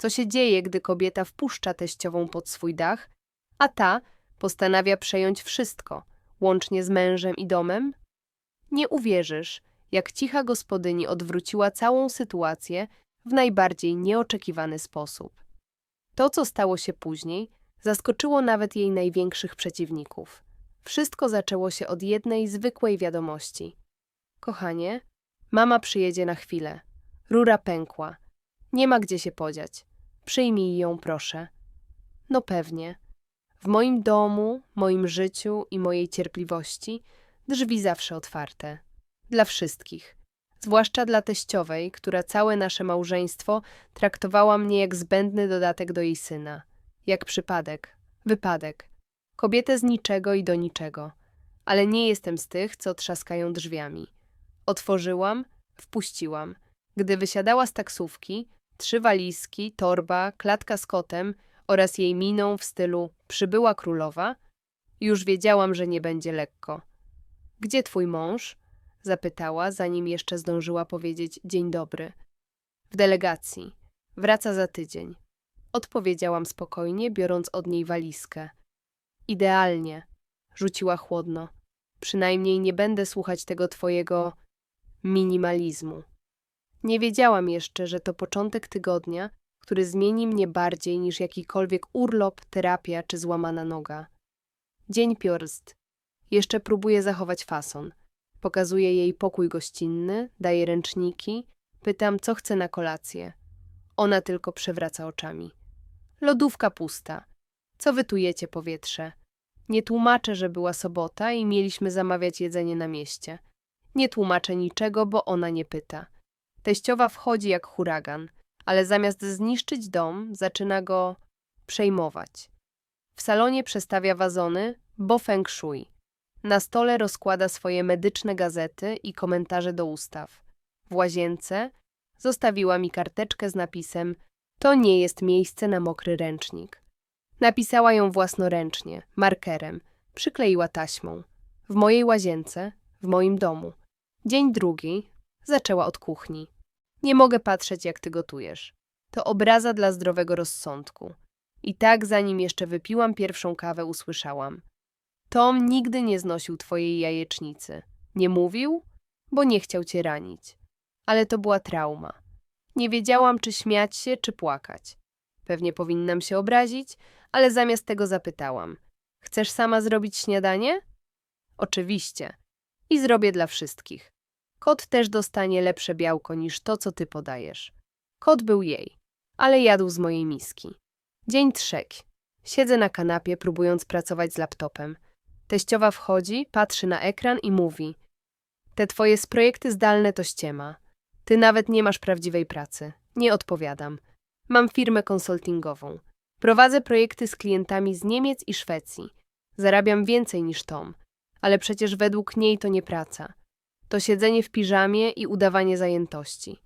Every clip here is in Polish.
Co się dzieje, gdy kobieta wpuszcza teściową pod swój dach, a ta postanawia przejąć wszystko, łącznie z mężem i domem? Nie uwierzysz, jak cicha gospodyni odwróciła całą sytuację w najbardziej nieoczekiwany sposób. To, co stało się później, zaskoczyło nawet jej największych przeciwników. Wszystko zaczęło się od jednej zwykłej wiadomości. Kochanie, mama przyjedzie na chwilę. Rura pękła. Nie ma gdzie się podziać. Przyjmij ją, proszę. No pewnie. W moim domu, moim życiu i mojej cierpliwości drzwi zawsze otwarte. Dla wszystkich. Zwłaszcza dla teściowej, która całe nasze małżeństwo traktowała mnie jak zbędny dodatek do jej syna. Jak przypadek, wypadek. Kobietę z niczego i do niczego. Ale nie jestem z tych, co trzaskają drzwiami. Otworzyłam, wpuściłam. Gdy wysiadała z taksówki, trzy walizki, torba, klatka z kotem oraz jej miną w stylu przybyła królowa, już wiedziałam, że nie będzie lekko. Gdzie twój mąż? Zapytała, zanim jeszcze zdążyła powiedzieć dzień dobry. W delegacji. Wraca za tydzień. Odpowiedziałam spokojnie, biorąc od niej walizkę. Idealnie, rzuciła chłodno. Przynajmniej nie będę słuchać tego twojego minimalizmu. Nie wiedziałam jeszcze, że to początek tygodnia, który zmieni mnie bardziej niż jakikolwiek urlop, terapia czy złamana noga. Dzień piorst. Jeszcze próbuję zachować fason. Pokazuję jej pokój gościnny, daję ręczniki, pytam, co chce na kolację. Ona tylko przewraca oczami. Lodówka pusta. Co wy powietrze? Nie tłumaczę, że była sobota i mieliśmy zamawiać jedzenie na mieście. Nie tłumaczę niczego, bo ona nie pyta. Teściowa wchodzi jak huragan, ale zamiast zniszczyć dom, zaczyna go przejmować. W salonie przestawia wazony, bo feng shui. Na stole rozkłada swoje medyczne gazety i komentarze do ustaw. W łazience zostawiła mi karteczkę z napisem To nie jest miejsce na mokry ręcznik. Napisała ją własnoręcznie, markerem, przykleiła taśmą. W mojej łazience, w moim domu. Dzień drugi zaczęła od kuchni. Nie mogę patrzeć, jak ty gotujesz. To obraza dla zdrowego rozsądku. I tak, zanim jeszcze wypiłam pierwszą kawę, usłyszałam. Tom nigdy nie znosił twojej jajecznicy. Nie mówił? Bo nie chciał cię ranić. Ale to była trauma. Nie wiedziałam, czy śmiać się, czy płakać. Pewnie powinnam się obrazić, ale zamiast tego zapytałam. Chcesz sama zrobić śniadanie? Oczywiście. I zrobię dla wszystkich. Kot też dostanie lepsze białko niż to, co ty podajesz. Kot był jej, ale jadł z mojej miski. Dzień trzeci. Siedzę na kanapie, próbując pracować z laptopem. Teściowa wchodzi, patrzy na ekran i mówi: Te twoje projekty zdalne to ściema. Ty nawet nie masz prawdziwej pracy. Nie odpowiadam. Mam firmę konsultingową. Prowadzę projekty z klientami z Niemiec i Szwecji. Zarabiam więcej niż Tom, ale przecież według niej to nie praca. To siedzenie w piżamie i udawanie zajętości.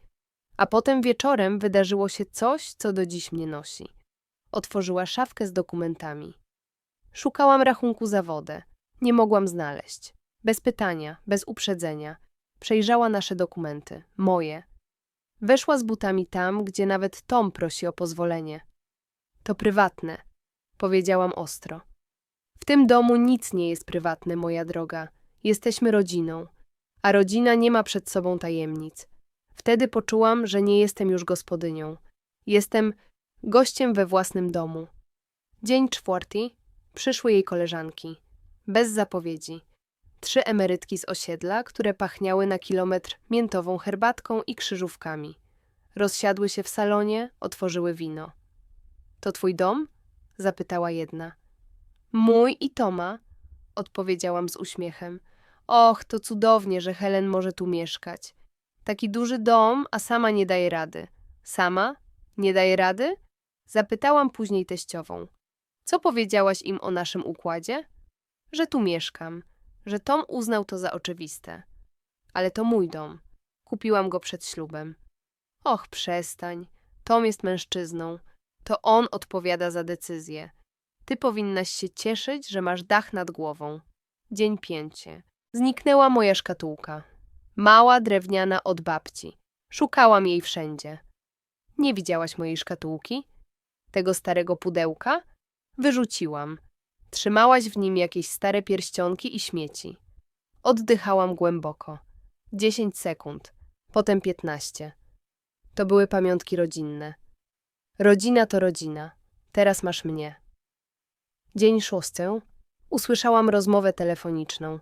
A potem wieczorem wydarzyło się coś, co do dziś mnie nosi. Otworzyła szafkę z dokumentami. Szukałam rachunku za wodę. Nie mogłam znaleźć. Bez pytania, bez uprzedzenia. Przejrzała nasze dokumenty, moje. Weszła z butami tam, gdzie nawet Tom prosi o pozwolenie. To prywatne, powiedziałam ostro. W tym domu nic nie jest prywatne, moja droga. Jesteśmy rodziną, a rodzina nie ma przed sobą tajemnic. Wtedy poczułam, że nie jestem już gospodynią. Jestem gościem we własnym domu. Dzień czwarty. Przyszły jej koleżanki. Bez zapowiedzi. Trzy emerytki z osiedla, które pachniały na kilometr miętową herbatką i krzyżówkami. Rozsiadły się w salonie, otworzyły wino. To twój dom? zapytała jedna. Mój i Toma, odpowiedziałam z uśmiechem. Och, to cudownie, że Helen może tu mieszkać. Taki duży dom, a sama nie daje rady. Sama? Nie daje rady? Zapytałam później teściową. Co powiedziałaś im o naszym układzie? Że tu mieszkam, że Tom uznał to za oczywiste. Ale to mój dom. Kupiłam go przed ślubem. Och, przestań. Tom jest mężczyzną. To on odpowiada za decyzję. Ty powinnaś się cieszyć, że masz dach nad głową. Dzień pięcie. Zniknęła moja szkatułka. Mała, drewniana od babci. Szukałam jej wszędzie. Nie widziałaś mojej szkatułki? Tego starego pudełka? Wyrzuciłam. Trzymałaś w nim jakieś stare pierścionki i śmieci. Oddychałam głęboko. Dziesięć sekund, potem piętnaście. To były pamiątki rodzinne. Rodzina to rodzina. Teraz masz mnie. Dzień szósty. Usłyszałam rozmowę telefoniczną.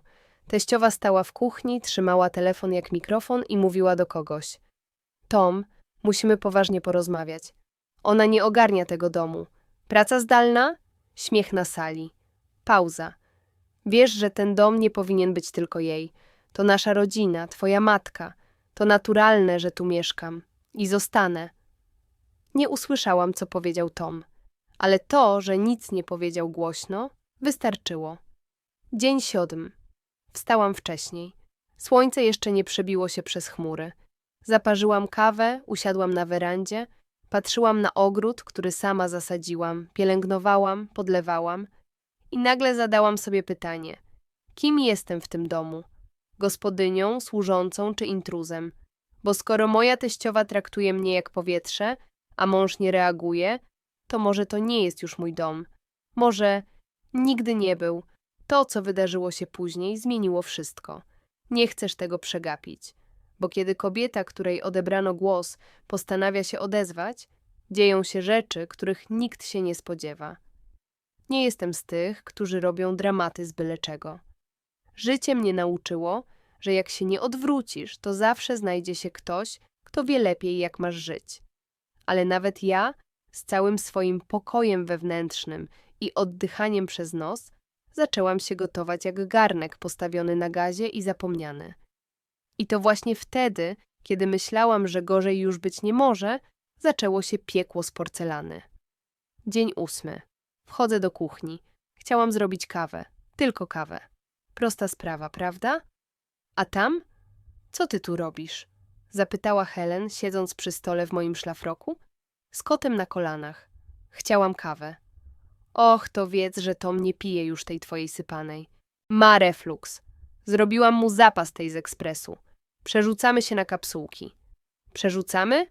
Teściowa stała w kuchni, trzymała telefon jak mikrofon i mówiła do kogoś. Tom, musimy poważnie porozmawiać. Ona nie ogarnia tego domu. Praca zdalna? Śmiech na sali. Pauza. Wiesz, że ten dom nie powinien być tylko jej. To nasza rodzina, twoja matka. To naturalne, że tu mieszkam. I zostanę. Nie usłyszałam, co powiedział Tom. Ale to, że nic nie powiedział głośno, wystarczyło. Dzień siódmy. Wstałam wcześniej. Słońce jeszcze nie przebiło się przez chmury. Zaparzyłam kawę, usiadłam na werandzie, patrzyłam na ogród, który sama zasadziłam, pielęgnowałam, podlewałam i nagle zadałam sobie pytanie: kim jestem w tym domu? Gospodynią, służącą czy intruzem? Bo skoro moja teściowa traktuje mnie jak powietrze, a mąż nie reaguje, to może to nie jest już mój dom. Może nigdy nie był. To, co wydarzyło się później, zmieniło wszystko. Nie chcesz tego przegapić, bo kiedy kobieta, której odebrano głos, postanawia się odezwać, dzieją się rzeczy, których nikt się nie spodziewa. Nie jestem z tych, którzy robią dramaty z byle czego. Życie mnie nauczyło, że jak się nie odwrócisz, to zawsze znajdzie się ktoś, kto wie lepiej, jak masz żyć. Ale nawet ja, z całym swoim pokojem wewnętrznym i oddychaniem przez nos, zaczęłam się gotować jak garnek postawiony na gazie i zapomniany. I to właśnie wtedy, kiedy myślałam, że gorzej już być nie może, zaczęło się piekło z porcelany. Dzień ósmy. Wchodzę do kuchni. Chciałam zrobić kawę. Tylko kawę. Prosta sprawa, prawda? A tam? Co ty tu robisz? Zapytała Helen, siedząc przy stole w moim szlafroku. Z kotem na kolanach. Chciałam kawę. Och, to wiedz, że Tom nie pije już tej twojej sypanej. Ma reflux. Zrobiłam mu zapas tej z ekspresu. Przerzucamy się na kapsułki. Przerzucamy?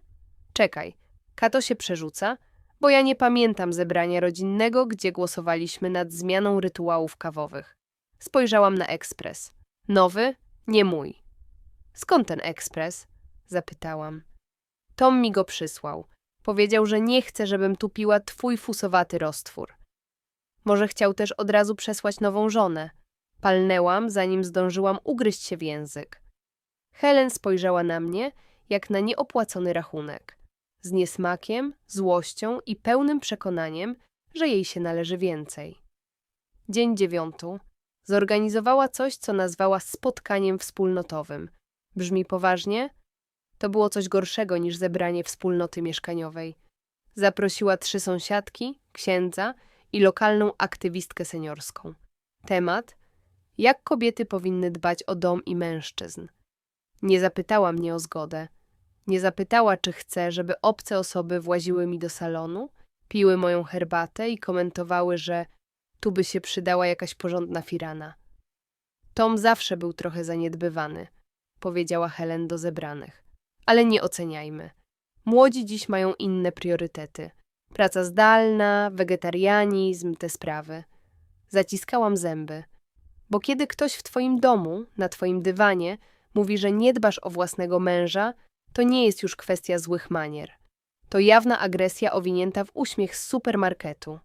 Czekaj. Kato się przerzuca, bo ja nie pamiętam zebrania rodzinnego, gdzie głosowaliśmy nad zmianą rytuałów kawowych. Spojrzałam na ekspres. Nowy? Nie mój. Skąd ten ekspres? Zapytałam. Tom mi go przysłał. Powiedział, że nie chce, żebym tu piła twój fusowaty roztwór. Może chciał też od razu przesłać nową żonę. Palnęłam, zanim zdążyłam ugryźć się w język. Helen spojrzała na mnie, jak na nieopłacony rachunek. Z niesmakiem, złością i pełnym przekonaniem, że jej się należy więcej. Dzień dziewiąty. Zorganizowała coś, co nazwała spotkaniem wspólnotowym. Brzmi poważnie? To było coś gorszego niż zebranie wspólnoty mieszkaniowej. Zaprosiła trzy sąsiadki, księdza i lokalną aktywistkę seniorską. Temat: jak kobiety powinny dbać o dom i mężczyzn. Nie zapytała mnie o zgodę. Nie zapytała, czy chcę, żeby obce osoby właziły mi do salonu, piły moją herbatę i komentowały, że tu by się przydała jakaś porządna firana. Tom zawsze był trochę zaniedbywany, powiedziała Helen do zebranych. Ale nie oceniajmy. Młodzi dziś mają inne priorytety. Praca zdalna, wegetarianizm, te sprawy. Zaciskałam zęby. Bo kiedy ktoś w twoim domu, na twoim dywanie, mówi, że nie dbasz o własnego męża, to nie jest już kwestia złych manier. To jawna agresja owinięta w uśmiech z supermarketu.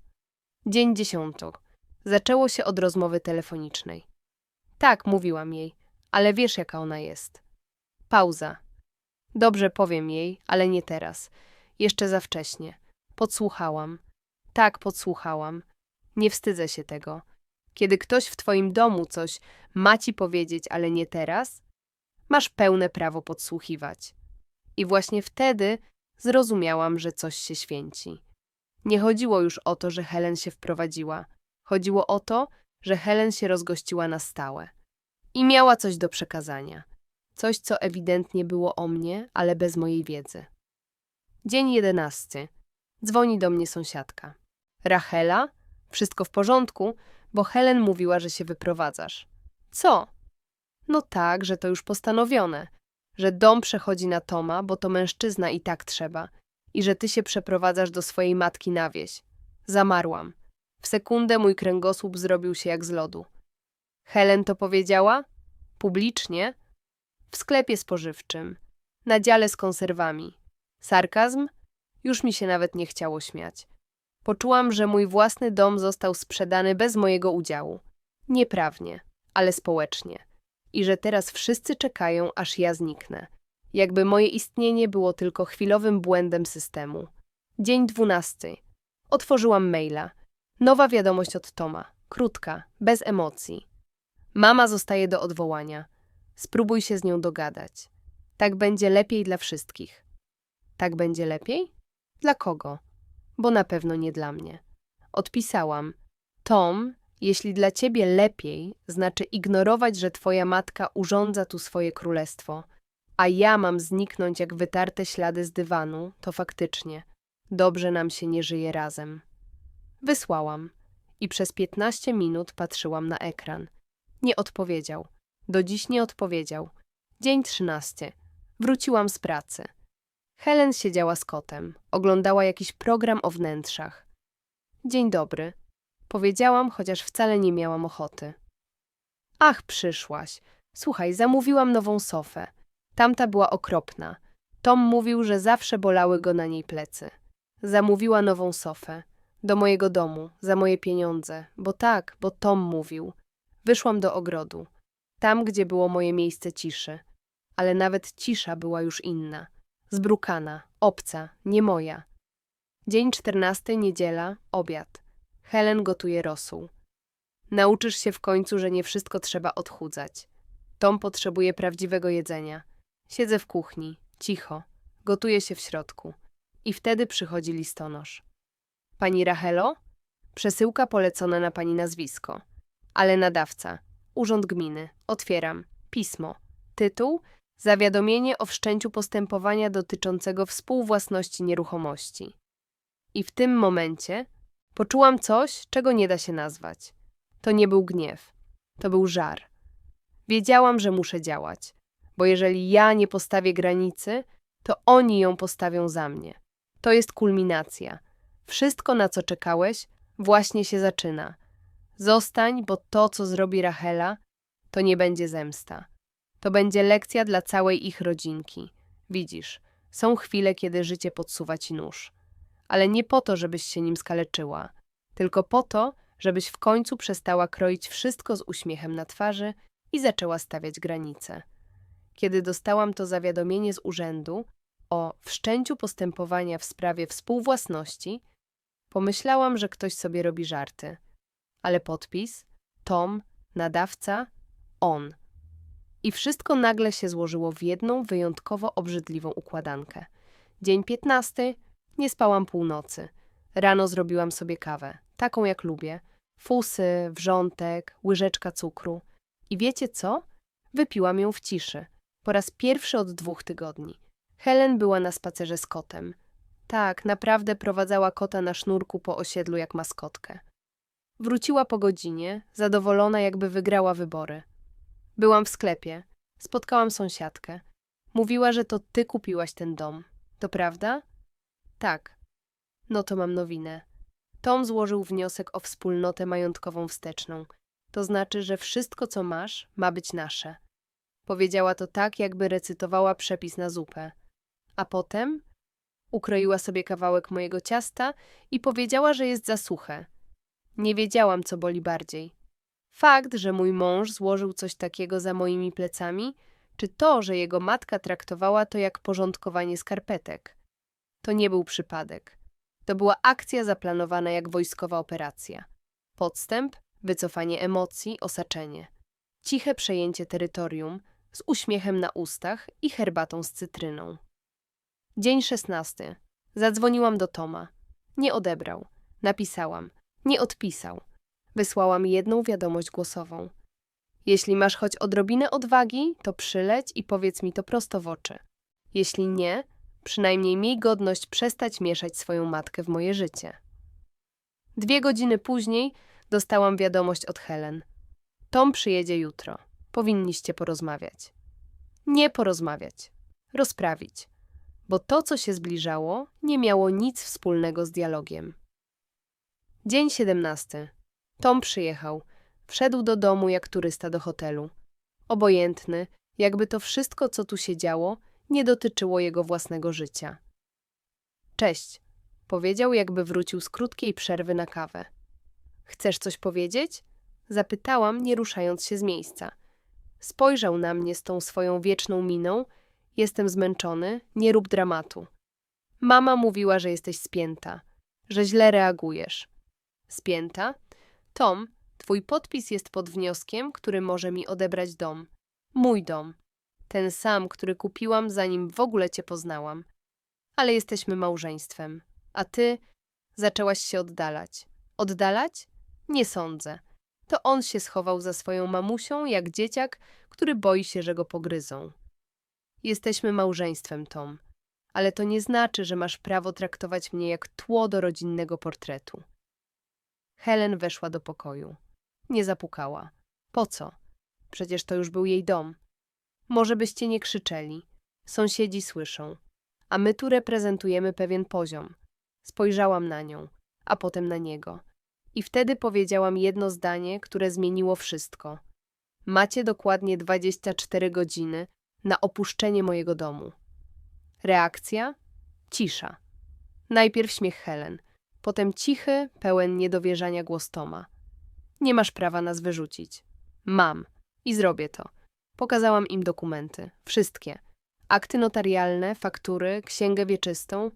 Dzień dziesiąty. Zaczęło się od rozmowy telefonicznej. Tak, mówiłam jej, ale wiesz, jaka ona jest. Pauza. Dobrze powiem jej, ale nie teraz. Jeszcze za wcześnie. Podsłuchałam. Tak, podsłuchałam. Nie wstydzę się tego. Kiedy ktoś w twoim domu coś ma ci powiedzieć, ale nie teraz, masz pełne prawo podsłuchiwać. I właśnie wtedy zrozumiałam, że coś się święci. Nie chodziło już o to, że Helen się wprowadziła. Chodziło o to, że Helen się rozgościła na stałe. I miała coś do przekazania. Coś, co ewidentnie było o mnie, ale bez mojej wiedzy. Dzień jedenasty. Dzwoni do mnie sąsiadka. Rachela? Wszystko w porządku, bo Helen mówiła, że się wyprowadzasz. Co? No tak, że to już postanowione. Że dom przechodzi na Toma, bo to mężczyzna i tak trzeba. i że ty się przeprowadzasz do swojej matki na wieś. Zamarłam. W sekundę mój kręgosłup zrobił się jak z lodu. Helen to powiedziała? Publicznie? W sklepie spożywczym. Na dziale z konserwami. Sarkazm? Już mi się nawet nie chciało śmiać. Poczułam, że mój własny dom został sprzedany bez mojego udziału. Nieprawnie, ale społecznie. I że teraz wszyscy czekają, aż ja zniknę. Jakby moje istnienie było tylko chwilowym błędem systemu. Dzień dwunasty. Otworzyłam maila. Nowa wiadomość od Toma. Krótka, bez emocji. Mama zostaje do odwołania. Spróbuj się z nią dogadać. Tak będzie lepiej dla wszystkich. Tak będzie lepiej? Dla kogo? Bo na pewno nie dla mnie. Odpisałam. Tom, jeśli dla ciebie lepiej, znaczy ignorować, że twoja matka urządza tu swoje królestwo, a ja mam zniknąć jak wytarte ślady z dywanu, to faktycznie dobrze nam się nie żyje razem. Wysłałam i przez piętnaście minut patrzyłam na ekran. Nie odpowiedział. Do dziś nie odpowiedział. Dzień trzynasty. Wróciłam z pracy. Helen siedziała z kotem. Oglądała jakiś program o wnętrzach. Dzień dobry. Powiedziałam, chociaż wcale nie miałam ochoty. Ach, przyszłaś. Słuchaj, zamówiłam nową sofę. Tamta była okropna. Tom mówił, że zawsze bolały go na niej plecy. Zamówiła nową sofę. Do mojego domu, za moje pieniądze. Bo tak, bo Tom mówił. Wyszłam do ogrodu. Tam, gdzie było moje miejsce ciszy. Ale nawet cisza była już inna. Zbrukana, obca, nie moja. Dzień czternasty, niedziela, obiad. Helen gotuje rosół. Nauczysz się w końcu, że nie wszystko trzeba odchudzać. Tom potrzebuje prawdziwego jedzenia. Siedzę w kuchni, cicho, gotuję się w środku. I wtedy przychodzi listonosz. Pani Rachelo? Przesyłka polecona na pani nazwisko. Ale nadawca. Urząd Gminy. Otwieram. Pismo. Tytuł? Zawiadomienie o wszczęciu postępowania dotyczącego współwłasności nieruchomości. I w tym momencie poczułam coś, czego nie da się nazwać. To nie był gniew. To był żar. Wiedziałam, że muszę działać, bo jeżeli ja nie postawię granicy, to oni ją postawią za mnie. To jest kulminacja. Wszystko, na co czekałeś, właśnie się zaczyna. Zostań, bo to, co zrobi Rachela, to nie będzie zemsta. To będzie lekcja dla całej ich rodzinki. Widzisz, są chwile, kiedy życie podsuwa ci nóż. Ale nie po to, żebyś się nim skaleczyła, tylko po to, żebyś w końcu przestała kroić wszystko z uśmiechem na twarzy i zaczęła stawiać granice. Kiedy dostałam to zawiadomienie z urzędu o wszczęciu postępowania w sprawie współwłasności, pomyślałam, że ktoś sobie robi żarty. Ale podpis, Tom, nadawca, on. I wszystko nagle się złożyło w jedną wyjątkowo obrzydliwą układankę. Dzień piętnasty, nie spałam północy. Rano zrobiłam sobie kawę, taką jak lubię. Fusy, wrzątek, łyżeczka cukru. I wiecie co? Wypiłam ją w ciszy. Po raz pierwszy od dwóch tygodni. Helen była na spacerze z kotem. Tak, naprawdę prowadzała kota na sznurku po osiedlu jak maskotkę. Wróciła po godzinie, zadowolona jakby wygrała wybory. Byłam w sklepie. Spotkałam sąsiadkę. Mówiła, że to ty kupiłaś ten dom. To prawda? Tak. No to mam nowinę. Tom złożył wniosek o wspólnotę majątkową wsteczną. To znaczy, że wszystko, co masz, ma być nasze. Powiedziała to tak, jakby recytowała przepis na zupę. A potem ukroiła sobie kawałek mojego ciasta i powiedziała, że jest za suche. Nie wiedziałam, co boli bardziej. Fakt, że mój mąż złożył coś takiego za moimi plecami, czy to, że jego matka traktowała to jak porządkowanie skarpetek. To nie był przypadek. To była akcja zaplanowana jak wojskowa operacja. Podstęp, wycofanie emocji, osaczenie. Ciche przejęcie terytorium, z uśmiechem na ustach i herbatą z cytryną. Dzień szesnasty. Zadzwoniłam do Toma. Nie odebrał. Napisałam. Nie odpisał. Wysłałam jedną wiadomość głosową. Jeśli masz choć odrobinę odwagi, to przyleć i powiedz mi to prosto w oczy. Jeśli nie, przynajmniej miej godność przestać mieszać swoją matkę w moje życie. Dwie godziny później dostałam wiadomość od Helen. Tom przyjedzie jutro. Powinniście porozmawiać. Nie porozmawiać. Rozprawić. bo to, co się zbliżało, nie miało nic wspólnego z dialogiem. Dzień 17. Tom przyjechał. Wszedł do domu jak turysta do hotelu. Obojętny, jakby to wszystko, co tu się działo, nie dotyczyło jego własnego życia. Cześć, powiedział, jakby wrócił z krótkiej przerwy na kawę. Chcesz coś powiedzieć? Zapytałam, nie ruszając się z miejsca. Spojrzał na mnie z tą swoją wieczną miną. Jestem zmęczony, nie rób dramatu. Mama mówiła, że jesteś spięta, że źle reagujesz. Spięta? Tom, twój podpis jest pod wnioskiem, który może mi odebrać dom. Mój dom. Ten sam, który kupiłam, zanim w ogóle cię poznałam. Ale jesteśmy małżeństwem. A ty zaczęłaś się oddalać. Oddalać? Nie sądzę. To on się schował za swoją mamusią, jak dzieciak, który boi się, że go pogryzą. Jesteśmy małżeństwem, Tom, ale to nie znaczy, że masz prawo traktować mnie jak tło do rodzinnego portretu. Helen weszła do pokoju. Nie zapukała. Po co? Przecież to już był jej dom. Może byście nie krzyczeli. Sąsiedzi słyszą. A my tu reprezentujemy pewien poziom. Spojrzałam na nią, a potem na niego. I wtedy powiedziałam jedno zdanie, które zmieniło wszystko. Macie dokładnie 24 godziny na opuszczenie mojego domu. Reakcja? Cisza. Najpierw śmiech Helen, potem cichy, pełen niedowierzania głos Toma. Nie masz prawa nas wyrzucić. Mam. I zrobię to. Pokazałam im dokumenty. Wszystkie. Akty notarialne, faktury, księgę wieczystą.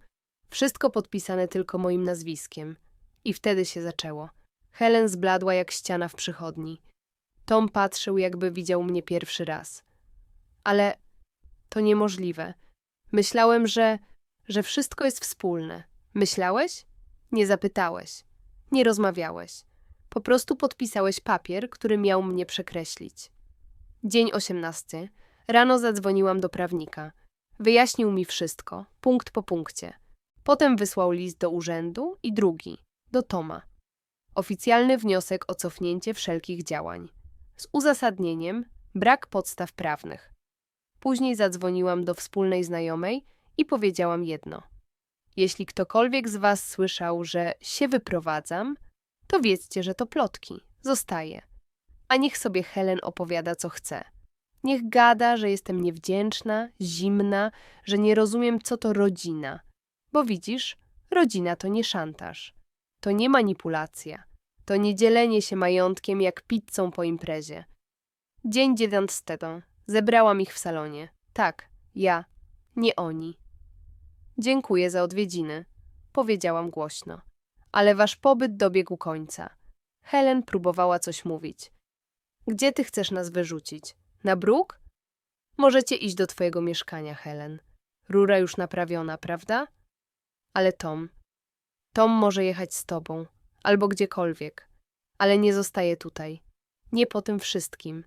Wszystko podpisane tylko moim nazwiskiem. I wtedy się zaczęło. Helen zbladła jak ściana w przychodni. Tom patrzył, jakby widział mnie pierwszy raz. Ale to niemożliwe. Myślałem, że, że wszystko jest wspólne. Myślałeś? Nie zapytałeś. Nie rozmawiałeś. Po prostu podpisałeś papier, który miał mnie przekreślić. Dzień osiemnasty. Rano zadzwoniłam do prawnika. Wyjaśnił mi wszystko, punkt po punkcie. Potem wysłał list do urzędu i drugi, do Toma. Oficjalny wniosek o cofnięcie wszelkich działań. Z uzasadnieniem brak podstaw prawnych. Później zadzwoniłam do wspólnej znajomej i powiedziałam jedno. Jeśli ktokolwiek z Was słyszał, że się wyprowadzam, to wiedzcie, że to plotki. Zostaje. A niech sobie Helen opowiada, co chce. Niech gada, że jestem niewdzięczna, zimna, że nie rozumiem, co to rodzina. Bo widzisz, rodzina to nie szantaż. To nie manipulacja. To nie dzielenie się majątkiem jak pizzą po imprezie. Dzień dziewiątego. Zebrałam ich w salonie. Tak, ja, nie oni. Dziękuję za odwiedziny, powiedziałam głośno. Ale wasz pobyt dobiegł końca. Helen próbowała coś mówić. Gdzie ty chcesz nas wyrzucić? Na bruk? Możecie iść do twojego mieszkania, Helen. Rura już naprawiona, prawda? Ale Tom. Tom może jechać z tobą, albo gdziekolwiek. Ale nie zostaje tutaj. Nie po tym wszystkim.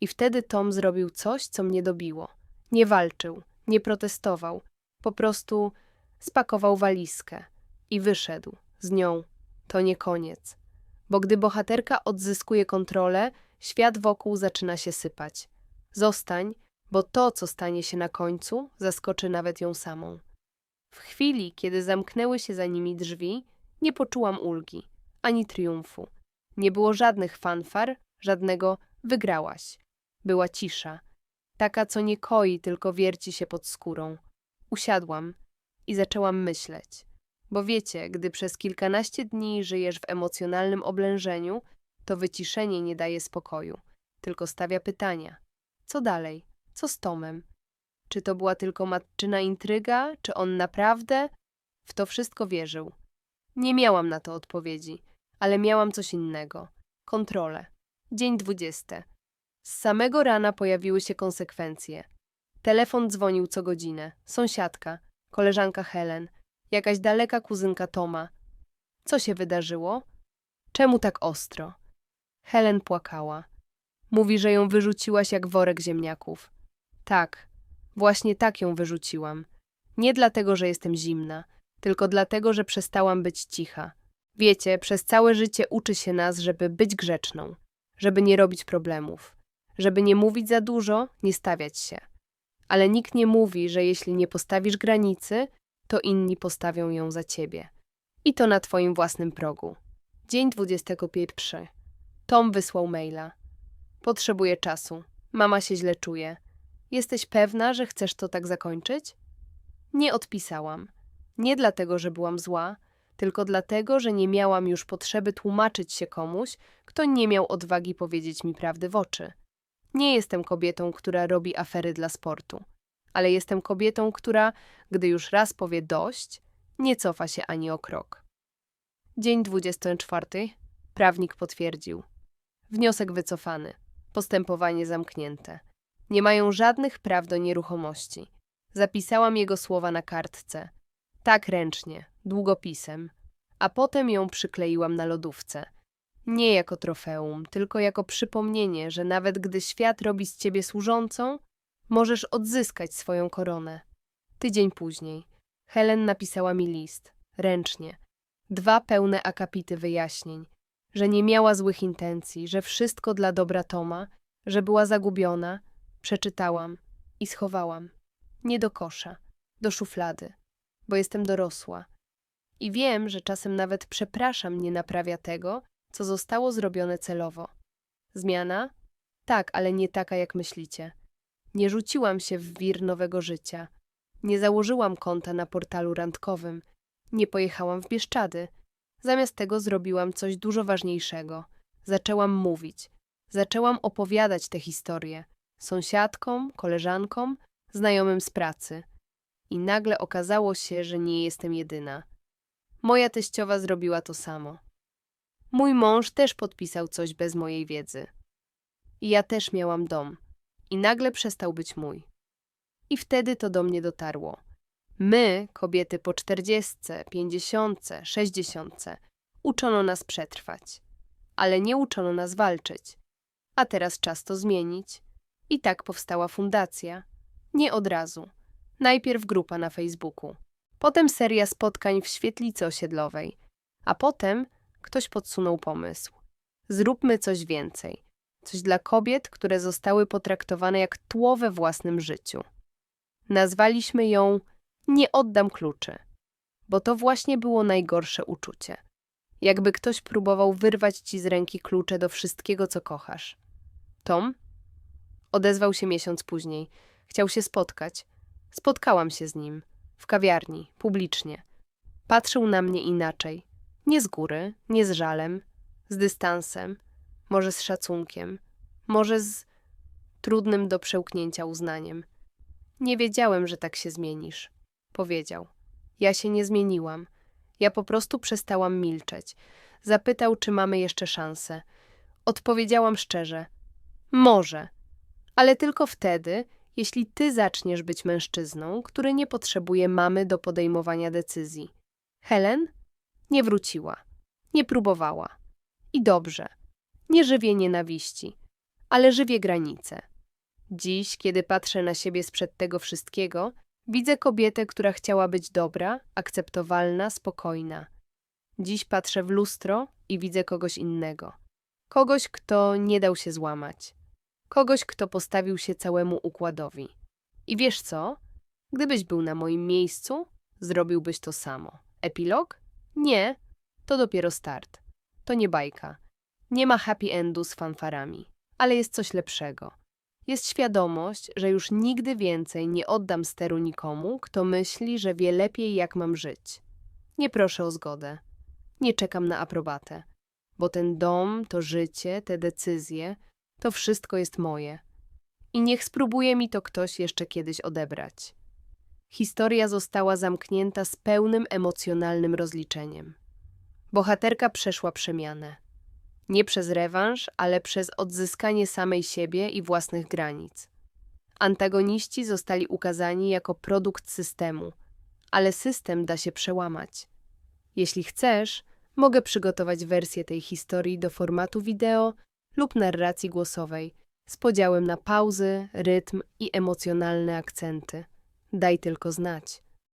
I wtedy Tom zrobił coś, co mnie dobiło. Nie walczył, nie protestował. Po prostu spakował walizkę i wyszedł z nią. To nie koniec. Bo gdy bohaterka odzyskuje kontrolę, świat wokół zaczyna się sypać. Zostań, bo to, co stanie się na końcu, zaskoczy nawet ją samą. W chwili, kiedy zamknęły się za nimi drzwi, nie poczułam ulgi, ani triumfu. Nie było żadnych fanfar, żadnego wygrałaś. Była cisza, taka, co nie koi, tylko wierci się pod skórą. Usiadłam i zaczęłam myśleć. Bo wiecie, gdy przez kilkanaście dni żyjesz w emocjonalnym oblężeniu, to wyciszenie nie daje spokoju, tylko stawia pytania. Co dalej? Co z Tomem? Czy to była tylko matczyna intryga, czy on naprawdę w to wszystko wierzył? Nie miałam na to odpowiedzi, ale miałam coś innego. Kontrolę. Dzień dwudziesty. Z samego rana pojawiły się konsekwencje. Telefon dzwonił co godzinę. Sąsiadka, koleżanka Helen, jakaś daleka kuzynka Toma. Co się wydarzyło? Czemu tak ostro? Helen płakała. Mówi, że ją wyrzuciłaś jak worek ziemniaków. Tak, właśnie tak ją wyrzuciłam. Nie dlatego, że jestem zimna, tylko dlatego, że przestałam być cicha. Wiecie, przez całe życie uczy się nas, żeby być grzeczną, żeby nie robić problemów, żeby nie mówić za dużo, nie stawiać się. Ale nikt nie mówi, że jeśli nie postawisz granicy, to inni postawią ją za ciebie. I to na twoim własnym progu. Dzień 21. Tom wysłał maila. Potrzebuję czasu. Mama się źle czuje. Jesteś pewna, że chcesz to tak zakończyć? Nie odpisałam. Nie dlatego, że byłam zła, tylko dlatego, że nie miałam już potrzeby tłumaczyć się komuś, kto nie miał odwagi powiedzieć mi prawdy w oczy. Nie jestem kobietą, która robi afery dla sportu, ale jestem kobietą, która, gdy już raz powie dość, nie cofa się ani o krok. Dzień 24. Prawnik potwierdził. Wniosek wycofany. Postępowanie zamknięte. Nie mają żadnych praw do nieruchomości. Zapisałam jego słowa na kartce. Tak ręcznie, długopisem. A potem ją przykleiłam na lodówce. Nie jako trofeum, tylko jako przypomnienie, że nawet gdy świat robi z ciebie służącą, możesz odzyskać swoją koronę. Tydzień później. Helen napisała mi list. Ręcznie. Dwa pełne akapity wyjaśnień. Że nie miała złych intencji, że wszystko dla dobra Toma, że była zagubiona. Przeczytałam i schowałam. Nie do kosza, do szuflady, bo jestem dorosła. I wiem, że czasem nawet przepraszam nie naprawia tego, co zostało zrobione celowo. Zmiana? Tak, ale nie taka, jak myślicie. Nie rzuciłam się w wir nowego życia. Nie założyłam konta na portalu randkowym. Nie pojechałam w Bieszczady. Zamiast tego zrobiłam coś dużo ważniejszego. Zaczęłam mówić. Zaczęłam opowiadać te historie. Sąsiadkom, koleżankom, znajomym z pracy. I nagle okazało się, że nie jestem jedyna. Moja teściowa zrobiła to samo. Mój mąż też podpisał coś bez mojej wiedzy. I ja też miałam dom. I nagle przestał być mój. I wtedy to do mnie dotarło. My, kobiety po czterdziestce, pięćdziesiątce, sześćdziesiątce, uczono nas przetrwać. Ale nie uczono nas walczyć. A teraz czas to zmienić. I tak powstała fundacja. Nie od razu. Najpierw grupa na Facebooku. Potem seria spotkań w świetlicy osiedlowej. A potem ktoś podsunął pomysł. Zróbmy coś więcej. Coś dla kobiet, które zostały potraktowane jak tło we własnym życiu. Nazwaliśmy ją Nie oddam kluczy, bo to właśnie było najgorsze uczucie. Jakby ktoś próbował wyrwać ci z ręki klucze do wszystkiego, co kochasz. Tom? Odezwał się miesiąc później. Chciał się spotkać. Spotkałam się z nim. W kawiarni, publicznie. Patrzył na mnie inaczej. Nie z góry, nie z żalem, z dystansem, może z szacunkiem, może z trudnym do przełknięcia uznaniem. Nie wiedziałem, że tak się zmienisz, powiedział. Ja się nie zmieniłam. Ja po prostu przestałam milczeć. Zapytał, czy mamy jeszcze szansę. Odpowiedziałam szczerze: Może, ale tylko wtedy, jeśli ty zaczniesz być mężczyzną, który nie potrzebuje mamy do podejmowania decyzji. Helen nie wróciła, nie próbowała. I dobrze. Nie żywię nienawiści, ale żywię granice. Dziś, kiedy patrzę na siebie sprzed tego wszystkiego, widzę kobietę, która chciała być dobra, akceptowalna, spokojna. Dziś patrzę w lustro i widzę kogoś innego. Kogoś, kto nie dał się złamać. Kogoś, kto postawił się całemu układowi. I wiesz co? Gdybyś był na moim miejscu, zrobiłbyś to samo. Epilog? Nie, to dopiero start. To nie bajka. Nie ma happy endu z fanfarami, ale jest coś lepszego. Jest świadomość, że już nigdy więcej nie oddam steru nikomu, kto myśli, że wie lepiej, jak mam żyć. Nie proszę o zgodę. Nie czekam na aprobatę, bo ten dom, to życie, te decyzje, to wszystko jest moje. I niech spróbuje mi to ktoś jeszcze kiedyś odebrać. Historia została zamknięta z pełnym emocjonalnym rozliczeniem. Bohaterka przeszła przemianę. Nie przez rewanż, ale przez odzyskanie samej siebie i własnych granic. Antagoniści zostali ukazani jako produkt systemu, ale system da się przełamać. Jeśli chcesz, mogę przygotować wersję tej historii do formatu wideo lub narracji głosowej z podziałem na pauzy, rytm i emocjonalne akcenty. Daj tylko znać.